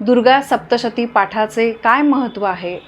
दुर्गा सप्तशती पाठाचे काय महत्त्व आहे?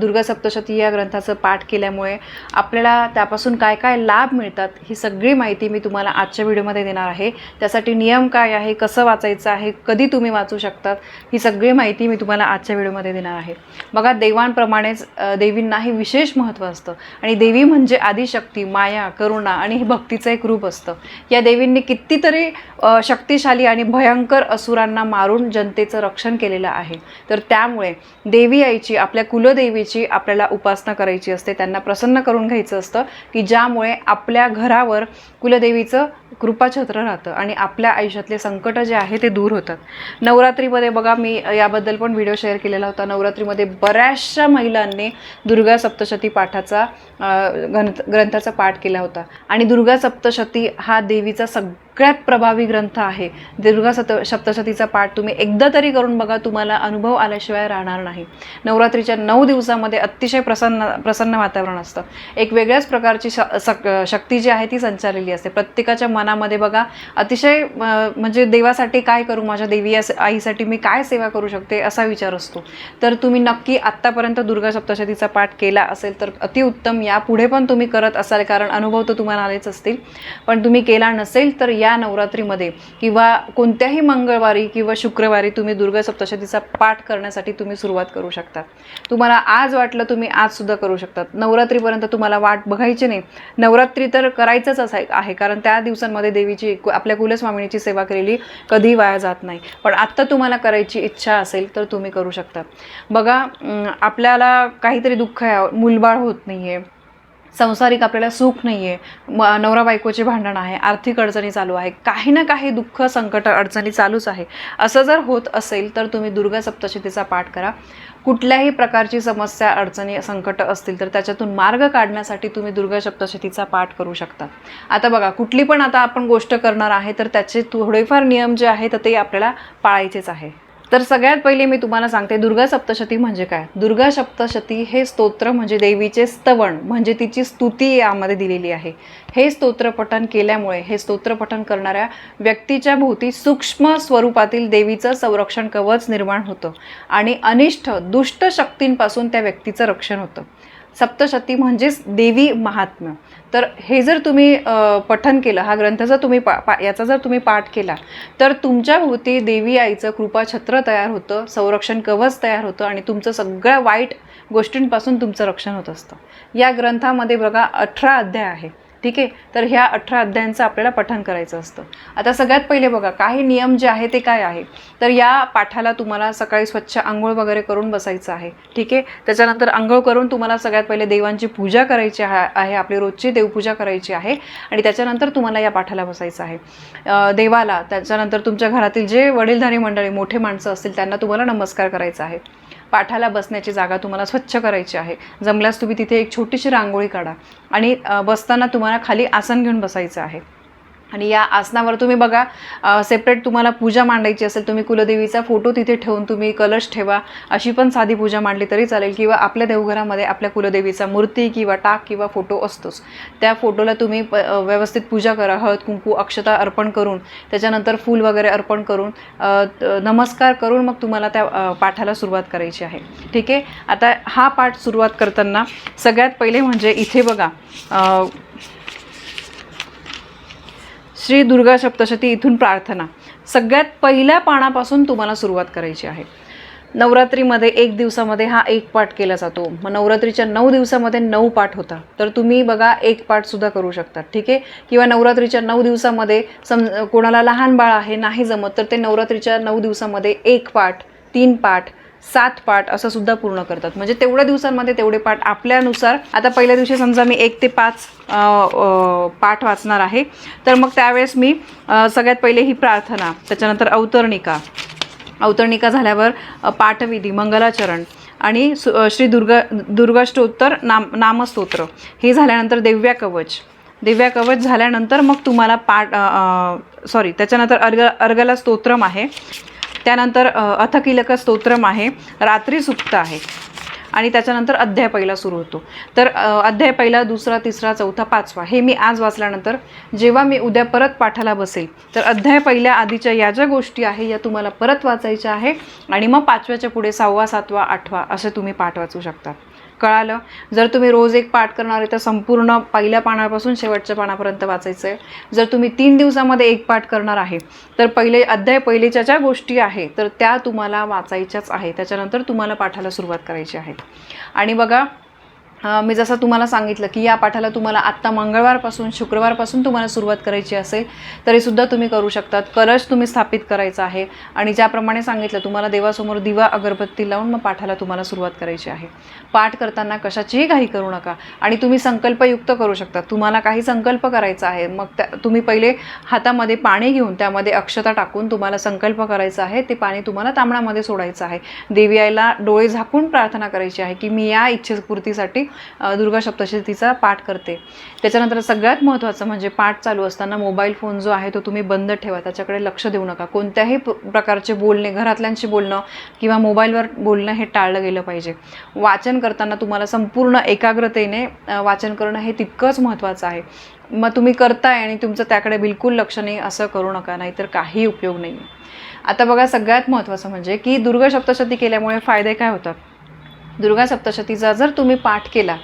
दुर्गा सप्तशती या ग्रंथाचं पाठ केल्यामुळे आपल्याला त्यापासून काय काय लाभ मिळतात ही सगळी माहिती मी तुम्हाला आजच्या व्हिडिओमध्ये देणार आहे. त्यासाठी नियम काय आहे कसं वाचायचं आहे कधी तुम्ही वाचू शकतात ही सगळी माहिती मी तुम्हाला आजच्या व्हिडिओमध्ये देणार आहे. बघा देवांप्रमाणेच देवींनाही विशेष महत्त्व असतं. आणि देवी म्हणजे आदिशक्ती माया करुणा आणि हे भक्तीचं एक रूप असतं. या देवींनी कितीतरी शक्तिशाली आणि भयंकर असुरांना मारून जनतेचं रक्षण केलेलं आहे. तर त्यामुळे देवी आईची आपल्या कुलदेवी देवीची आपल्याला उपासना करायची असते त्यांना प्रसन्न करून घ्यायचं असतं की ज्यामुळे आपल्या घरावर कुलदेवीचं कृपाछत्र राहतं आणि आपल्या आयुष्यातले संकट जे आहे ते दूर होतात. नवरात्रीमध्ये बघा मी याबद्दल पण व्हिडिओ शेअर केलेला होता. नवरात्रीमध्ये बऱ्याचशा महिलांनी दुर्गा सप्तशती पाठाचा ग्रंथ ग्रंथाचा पाठ केला होता. आणि दुर्गा सप्तशती हा देवीचा सग सगळ्यात प्रभावी ग्रंथ आहे. दुर्गा सत सप्तशतीचा पाठ तुम्ही एकदा तरी करून बघा तुम्हाला अनुभव आल्याशिवाय राहणार नाही. नवरात्रीच्या नऊ दिवसामध्ये अतिशय प्रसन्न प्रसन्न वातावरण असतं. एक वेगळ्याच प्रकारची श सक शक्ती जी आहे ती संचारलेली असते. प्रत्येकाच्या मनामध्ये बघा अतिशय म्हणजे देवासाठी काय करू माझ्या देवी या आईसाठी मी काय सेवा करू शकते असा विचार असतो. तर तुम्ही नक्की आत्तापर्यंत दुर्गा सप्तशतीचा पाठ केला असेल तर अतिउत्तम. यापुढे पण तुम्ही करत असाल कारण अनुभव तर तुम्हाला आलेच असतील. पण तुम्ही केला नसेल तर या नवरात्रीमध्ये किंवा कोणत्याही मंगळवारी किंवा शुक्रवारी तुम्ही दुर्गा सप्तशतीचा पाठ करण्यासाठी तुम्ही सुरुवात करू शकता. तुम्हाला आज वाटलं तुम्ही आजसुद्धा करू शकतात. नवरात्रीपर्यंत तुम्हाला वाट बघायची नाही. नवरात्री तर करायचंच असाय आहे कारण त्या दिवसांमध्ये देवीची कु- आपल्या कुलस्वामिनीची सेवा केलेली कधी वाया जात नाही. पण आत्ता तुम्हाला करायची इच्छा असेल तर तुम्ही करू शकता. बघा आपल्याला काहीतरी दुःख आहे मूलबाळ होत नाही आहे संसारिक आपल्याला सुख नाही आहे म नवरा बायकोचे भांडण आहे आर्थिक अडचणी चालू आहे काही ना काही दुःख संकट अडचणी चालूच आहे. असं जर होत असेल तर तुम्ही दुर्गा सप्तशतीचा पाठ करा. कुठल्याही प्रकारची समस्या अडचणी संकट असतील तर त्याच्यातून मार्ग काढण्यासाठी तुम्ही दुर्गा सप्तशतीचा पाठ करू शकता. आता बघा कुठली पण आता आपण गोष्ट करणार आहे तर त्याचे थोडेफार नियम जे आहेत ते आपल्याला पाळायचेच आहे. तर सगळ्यात पहिले मी तुम्हाला सांगते दुर्गा सप्तशती म्हणजे काय? दुर्गा सप्तशती हे स्तोत्र म्हणजे देवीचे स्तवण म्हणजे तिची स्तुती यामध्ये दिलेली आहे. हे स्तोत्रपठन केल्यामुळे हे स्तोत्रपठन करणाऱ्या व्यक्तीच्या भोवती सूक्ष्म स्वरूपातील देवीचं संरक्षण कवच निर्माण होतं आणि अनिष्ट दुष्ट शक्तींपासून त्या व्यक्तीचं रक्षण होतं. सप्तशती म्हणजेच देवी महात्म्य. तर हे जर तुम्ही पठन केलं हा ग्रंथ जर तुम्ही पा पा याचा जर तुम्ही पाठ केला तर तुमच्या भोवती देवी आईचं कृपाछत्र तयार होतं संरक्षण कवच तयार होतं आणि तुमचं सगळ्या वाईट गोष्टींपासून तुमचं रक्षण होत असतं. या ग्रंथामध्ये बघा अठरा अध्याय आहे. ठीक आहे? तर ह्या अठरा अध्यायांचं आपल्याला पठण करायचं असतं. आता सगळ्यात पहिले बघा काही नियम जे आहे ते काय आहे तर या पाठाला तुम्हाला सकाळी स्वच्छ आंघोळ वगैरे करून बसायचं आहे. ठीक आहे? त्याच्यानंतर आंघोळ करून तुम्हाला सगळ्यात पहिले देवांची पूजा करायची आहे आपली रोजची देवपूजा करायची आहे आणि त्याच्यानंतर तुम्हाला या पाठाला बसायचं आहे. देवाला त्याच्यानंतर तुमच्या घरातील जे वडीलधारी मंडळी मोठे माणसं असतील त्यांना तुम्हाला नमस्कार करायचा आहे. पाठाला बसण्याची जागा तुम्हाला स्वच्छ करायची आहे. जमल्यास तुम्ही तिथे एक छोटीशी रांगोळी काढा. आणि बसताना तुम्हाला खाली आसन घेऊन बसायचं आहे. आणि या आसनावर तुम्ही बघा सेपरेट तुम्हाला पूजा मांडायची असेल तुम्ही कुलदेवीचा फोटो तिथे ठेवून तुम्ही कलश ठेवा अशी पण साधी पूजा मांडली तरी चालेल किंवा आपल्या देवघरामध्ये आपल्या कुलदेवीचा मूर्ती किंवा टाक किंवा फोटो असतोच. त्या फोटोला तुम्ही प व्यवस्थित पूजा करा हळद कुंकू अक्षता अर्पण करून त्याच्यानंतर फूल वगैरे अर्पण करून नमस्कार करून मग तुम्हाला त्या पाठाला सुरुवात करायची आहे. ठीक आहे? आता हा पाठ सुरुवात करताना सगळ्यात पहिले म्हणजे इथे बघा श्री दुर्गा सप्तशती इथून प्रार्थना. सगळ्यात पहिल्या पानापासून तुम्हाला सुरुवात करायची आहे. नवरात्रीमध्ये एक दिवसामध्ये हा एक पाठ केला जातो. मग नवरात्रीच्या नऊ दिवसामध्ये नऊ पाठ होता तर तुम्ही बघा एक पाठसुद्धा करू शकता ठीक आहे? किंवा नवरात्रीच्या नऊ दिवसामध्ये सम कोणाला लहान बाळ आहे नाही जमत तर ते नवरात्रीच्या नऊ दिवसामध्ये एक पाठ तीन पाठ सात पाठ असं सुद्धा पूर्ण करतात. म्हणजे तेवढ्या दिवसांमध्ये तेवढे पाठ आपल्यानुसार. आता पहिल्या दिवशी समजा मी एक ते पाच पाठ वाचणार आहे. तर मग त्यावेळेस मी सगळ्यात पहिले ही प्रार्थना त्याच्यानंतर अवतरणिका. अवतरणिका झाल्यावर पाठविधी मंगलाचरण आणि श्री दुर्गा दुर्गाष्टोत्तर नाम नामस्तोत्र. हे झाल्यानंतर दिव्या कवच. दिव्या कवच झाल्यानंतर मग तुम्हाला पाठ सॉरी त्याच्यानंतर अर्ग अर्गला स्तोत्रम आहे. त्यानंतर अथकिलक स्तोत्रम आहे रात्री सुप्त आहे. आणि त्याच्यानंतर अध्याय पहिला सुरू होतो. तर अध्याय पहिला दुसरा तिसरा चौथा पाचवा हे मी आज वाचल्यानंतर जेव्हा मी उद्या परत पाठाला बसेल तर अध्याय पहिल्या आधीच्या या ज्या गोष्टी आहे या तुम्हाला परत वाचायच्या आहे. आणि मग पाचव्याच्या पुढे सहावा सातवा आठवा असे तुम्ही पाठ वाचू शकता. कळालं. जर तुम्ही रोज एक पाठ करणार आहे तर संपूर्ण पहिल्या पानापासून शेवटच्या पानापर्यंत वाचायचं आहे. जर तुम्ही तीन दिवसामध्ये एक पाठ करणार आहे तर पहिले अध्याय पहिलेच्या ज्या गोष्टी आहे तर त्या तुम्हाला वाचायच्याच आहे त्याच्यानंतर तुम्हाला पाठाला सुरुवात करायची आहे. आणि बघा मी जसं तुम्हाला सांगितलं की या पाठाला तुम्हाला आत्ता मंगळवारपासून शुक्रवारपासून तुम्हाला सुरुवात करायची असेल तरीसुद्धा तुम्ही करू शकतात. कलश तुम्ही स्थापित करायचा आहे आणि ज्याप्रमाणे सांगितलं तुम्हाला देवासमोर दिवा अगरबत्ती लावून मग पाठाला तुम्हाला सुरुवात करायची आहे. पाठ करताना कशाचीही घाई करू नका आणि तुम्ही संकल्पयुक्त करू शकता तुम्हाला काही संकल्प करायचा आहे मग त्या तुम्ही पहिले हातामध्ये पाणी घेऊन त्यामध्ये अक्षता टाकून तुम्हाला संकल्प करायचा आहे ते पाणी तुम्हाला तांबणामध्ये सोडायचं आहे. देवी आईला डोळे झाकून प्रार्थना करायची आहे की मी या इच्छेपूर्तीसाठी दुर्गा सप्तशतीचा पाठ करते. त्याच्यानंतर सगळ्यात महत्त्वाचं म्हणजे पाठ चालू असताना मोबाईल फोन जो आहे तो तुम्ही बंद ठेवा. त्याच्याकडे लक्ष देऊ नका. कोणत्याही प्रकारचे बोलणे घरातल्यांशी बोलणं किंवा मोबाईलवर बोलणं हे टाळलं गेलं पाहिजे. वाचन करताना तुम्हाला संपूर्ण एकाग्रतेने वाचन करणं हे तितकंच महत्त्वाचं आहे. मग तुम्ही करताय आणि तुमचं त्याकडे बिलकुल लक्ष नाही असं करू नका. नाहीतर काही उपयोग नाही. आता बघा सगळ्यात महत्त्वाचं म्हणजे की दुर्गा सप्तशती केल्यामुळे फायदे काय होतात? दुर्गा सप्तशतीचा जर तुम्ही पाठ केला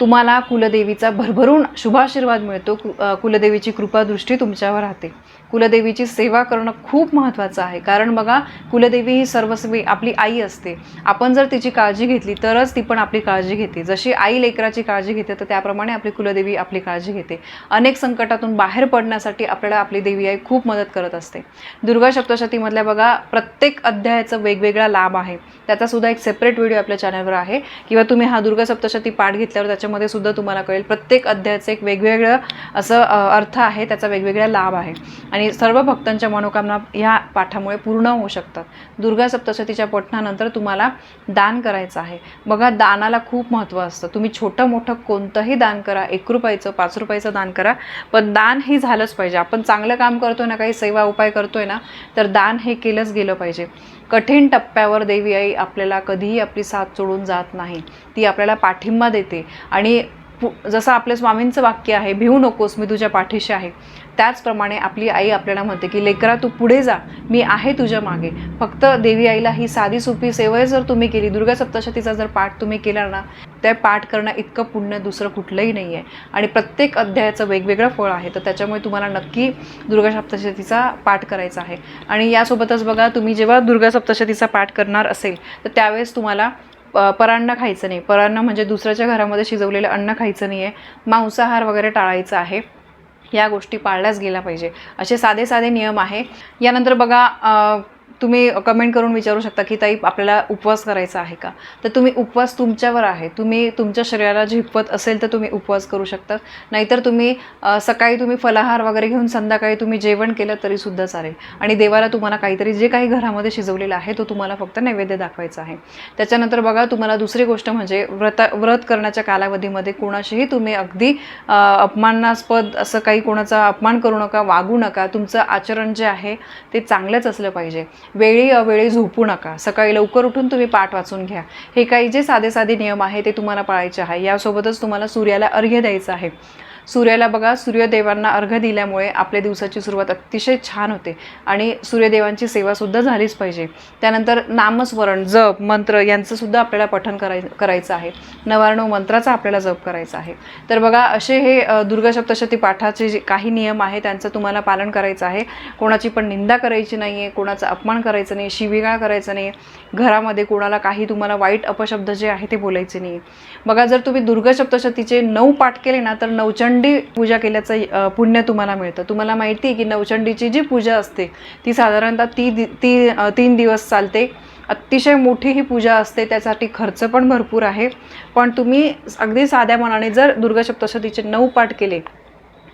तुम्हाला कुलदेवीचा भरभरून शुभाशीर्वाद मिळतो. कु कुलदेवीची कृपादृष्टी तुमच्यावर राहते. कुलदेवीची सेवा करणं खूप महत्त्वाचं आहे. कारण बघा कुलदेवी ही सर्वस्वी आपली आई असते. आपण जर तिची काळजी घेतली तरच ती पण आपली काळजी घेते. जशी आई लेकराची काळजी घेते तर त्याप्रमाणे आपली कुलदेवी आपली काळजी घेते. अनेक संकटातून बाहेर पडण्यासाठी आपल्याला आपली देवी आई खूप मदत करत असते. दुर्गा सप्तशतीमधल्या बघा प्रत्येक अध्यायाचा वेगवेगळा लाभ आहे. त्याचासुद्धा एक सेपरेट व्हिडिओ आपल्या चॅनलवर आहे. किंवा तुम्ही हा दुर्गा सप्तशती पाठ घेतल्यावर त्याच्या त्याच्यामध्ये सुद्धा तुम्हाला कळेल. प्रत्येक अध्यायाचं एक वेगवेगळं असं अर्थ आहे त्याचा वेगवेगळा लाभ आहे. आणि सर्व भक्तांच्या मनोकामना ह्या पाठामुळे पूर्ण होऊ शकतात. दुर्गा सप्तशतीच्या पठणानंतर तुम्हाला दान करायचं आहे. बघा दानाला खूप महत्त्व असतं. तुम्ही छोटं मोठं कोणतंही दान करा एक रुपयाचं पाच रुपयाचं दान करा पण दान हे झालंच पाहिजे. आपण चांगलं काम करतोय ना काही सेवा उपाय करतोय ना तर दान हे केलंच गेलं पाहिजे. कठीण टप्प्यावर देवी आई आपल्याला कधीही आपली साथ सोडून जात नाही. ती आपल्याला पाठिंबा देते. आणि पु जसं आपल्या स्वामींचं वाक्य आहे भिवू नकोस मी तुझ्या पाठीशी आहे. त्याचप्रमाणे आपली आई आपल्याला म्हणते की लेकरा तू पुढे जा. मी आहे तुझ्या मागे. फक्त देवी आईला ही साधी सोपी सेवा जर तुम्ही केली दुर्गा सप्तशतीचा जर पाठ तुम्ही केला ना अध्याय पाठ करणं इतकं पुण्य दुसरं कुठलंही नाही आहे आणि प्रत्येक अध्यायाचं वेगवेगळं फळ आहे. तर त्याच्यामुळे तुम्हाला नक्की दुर्गा सप्तशतीचा पाठ करायचा आहे. आणि यासोबतच बघा तुम्ही जेव्हा दुर्गा सप्तशतीचा पाठ करणार असेल तर त्यावेळेस तुम्हाला प- परान्न खायचं नाही. परान्न म्हणजे दुसऱ्याच्या घरामध्ये शिजवलेलं अन्न खायचं नाही आहे मांसाहार वगैरे टाळायचा आहे. या गोष्टी पाळल्याच गेल्या पाहिजे. असे साधे साधे नियम आहे. यानंतर बघा तुम्ही कमेंट करून विचारू शकता की ताई आपल्याला उपवास करायचा आहे का? तर तुम्ही उपवास तुमच्यावर आहे. तुम्ही तुमच्या शरीराला झिपवत असेल तर तुम्ही उपवास करू शकता. नाहीतर तुम्ही सकाळी तुम्ही फलाहार वगैरे घेऊन संध्याकाळी तुम्ही जेवण केलं तरीसुद्धा चालेल. आणि देवाला तुम्हाला काहीतरी जे काही घरामध्ये शिजवलेलं आहे तो तुम्हाला फक्त नैवेद्य दाखवायचा आहे. त्याच्यानंतर बघा तुम्हाला दुसरी गोष्ट म्हणजे व्रत व्रत करण्याच्या कालावधीमध्ये कोणाशीही तुम्ही अगदी अपमानास्पद असं काही कोणाचा अपमान करू नका वागू नका. तुमचं आचरण जे आहे ते चांगलंच असलं पाहिजे. वेळी अवेळी झोपू नका. सकाळी लवकर उठून तुम्ही पाठ वाचून घ्या. हे काही जे साधे साधे नियम आहे ते तुम्हाला पाळायचे आहे. यासोबतच तुम्हाला सूर्याला अर्घ्य द्यायचं आहे. सूर्याला बघा सूर्यदेवांना अर्घ्य दिल्यामुळे आपल्या दिवसाची सुरुवात अतिशय छान होते आणि सूर्यदेवांची सेवासुद्धा झालीच पाहिजे. त्यानंतर नामस्मरण जप मंत्र यांचंसुद्धा आपल्याला पठन कराय करायचं आहे. नवारणव मंत्राचा आपल्याला जप करायचा आहे. तर बघा असे हे अ, दुर्गा सप्तशती पाठाचे जे काही नियम आहे त्यांचं तुम्हाला पालन करायचं आहे. कोणाची पण निंदा करायची नाही आहे कोणाचा अपमान करायचं नाही शिविगाळ करायचं नाही घरामध्ये कोणाला काही तुम्हाला वाईट अपशब्द जे आहे ते बोलायचे नाही बघा जर तुम्ही दुर्गा सप्तशतीचे नऊ पाठ केले ना तर नवचंडी पूजा केल्याचं पुण्य तुम्हाला मिळतं. तुम्हाला माहिती आहे की नवचंडीची जी पूजा असते ती साधारणतः ती दि- ती तीन दिवस चालते. अतिशय मोठी ही पूजा असते त्यासाठी खर्च पण भरपूर आहे. पण तुम्ही अगदी साध्या मनाने जर दुर्गा सप्तशतीचे नऊ पाठ केले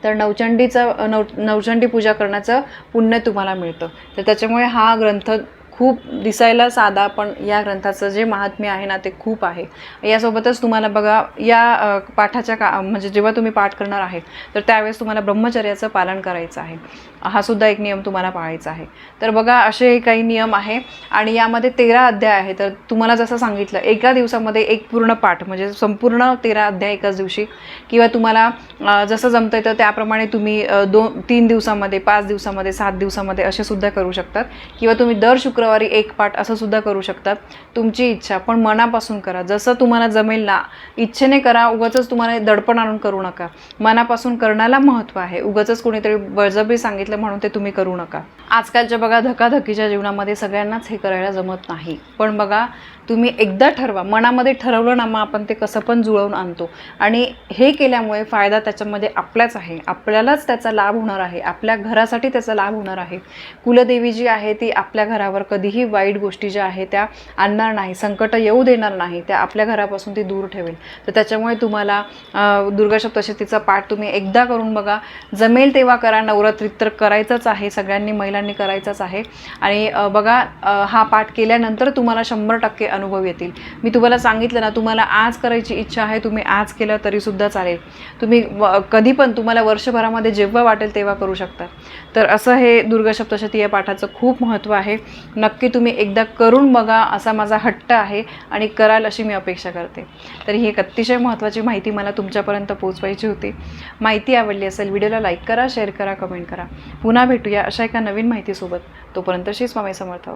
तर नवचंडीचं नव नवचंडी पूजा करण्याचं पुण्य तुम्हाला मिळतं. तर त्याच्यामुळे हा ग्रंथ खूप दिसायला साधा पण या ग्रंथाचं जे महात्म्य आहे ना ते खूप आहे. यासोबतच तुम्हाला बघा या पाठाच्या का म्हणजे जेव्हा तुम्ही पाठ करणार आहे तर त्यावेळेस तुम्हाला ब्रह्मचर्याचं पालन करायचं आहे. हा सुद्धा एक नियम तुम्हाला पाळायचा आहे. तर बघा असे काही नियम आहे. आणि यामध्ये तेरा अध्याय आहे. तर तुम्हाला जसं सांगितलं एका दिवसामध्ये एक पूर्ण पाठ म्हणजे संपूर्ण तेरा अध्याय एकाच दिवशी किंवा तुम्हाला जसं जमतं तर त्याप्रमाणे तुम्ही दोन तीन दिवसामध्ये पाच दिवसामध्ये सात दिवसामध्ये असे सुद्धा करू शकतात. किंवा तुम्ही दर शुक्र शुक्रवारी एक पाठ असं सुद्धा करू शकतात. तुमची इच्छा पण मनापासून करा. जसं तुम्हाला जमेल ना इच्छेने करा उगाच तुम्हाला दडपण आणून करू नका. मनापासून करण्याला महत्त्व आहे. उगाच कोणीतरी बळजबरी सांगितलं म्हणून ते तुम्ही करू नका. आजकालच्या बघा धकाधकीच्या जीवनामध्ये सगळ्यांनाच हे करायला जमत नाही. पण बघा तुम्ही एकदा ठरवा. मनामध्ये ठरवलं ना मग आपण ते कसं पण जुळवून आणतो. आणि हे केल्यामुळे फायदा त्याच्यामध्ये आपल्याच आहे. आपल्यालाच त्याचा लाभ होणार आहे. आपल्या घरासाठी त्याचा लाभ होणार आहे. कुलदेवी जी आहे ती आपल्या घरावर कधीही वाईट गोष्टी ज्या आहेत त्या आणणार नाही. संकट येऊ देणार नाही. त्या आपल्या घरापासून ती दूर ठेवेल. तर त्याच्यामुळे तुम्हाला अं, दुर्गा सप्तशतीचा पाठ तुम्ही एकदा करून बघा. जमेल तेव्हा करा. नवरात्रीत तर करायचंच आहे. सगळ्यांनी महिलांनी करायचाच आहे. आणि बघा हा पाठ केल्यानंतर तुम्हाला शंभर टक्के अनुभव येतील. मी तुम्हाला सांगितलं ना तुम्हाला आज करायची इच्छा आहे तुम्ही आज केलं तरीसुद्धा चालेल. तुम्ही व- कधी पण तुम्हाला वर्षभरामध्ये जेव्हा वाटेल तेव्हा करू शकता. तर असं हे दुर्गा सप्तशती या पाठाचं खूप महत्त्व आहे. नक्की तुम्ही एकदा करून बघा असा माझा हट्ट आहे आणि कराल अशी मी अपेक्षा करते. तर ही एक अतिशय महत्त्वाची माहिती मला तुमच्यापर्यंत पोहोचवायची होती. माहिती आवडली असेल व्हिडिओला लाईक करा शेअर करा कमेंट करा. पुन्हा भेटूया अशा एका नवीन माहितीसोबत. तोपर्यंत श्री स्वामी समर्थ.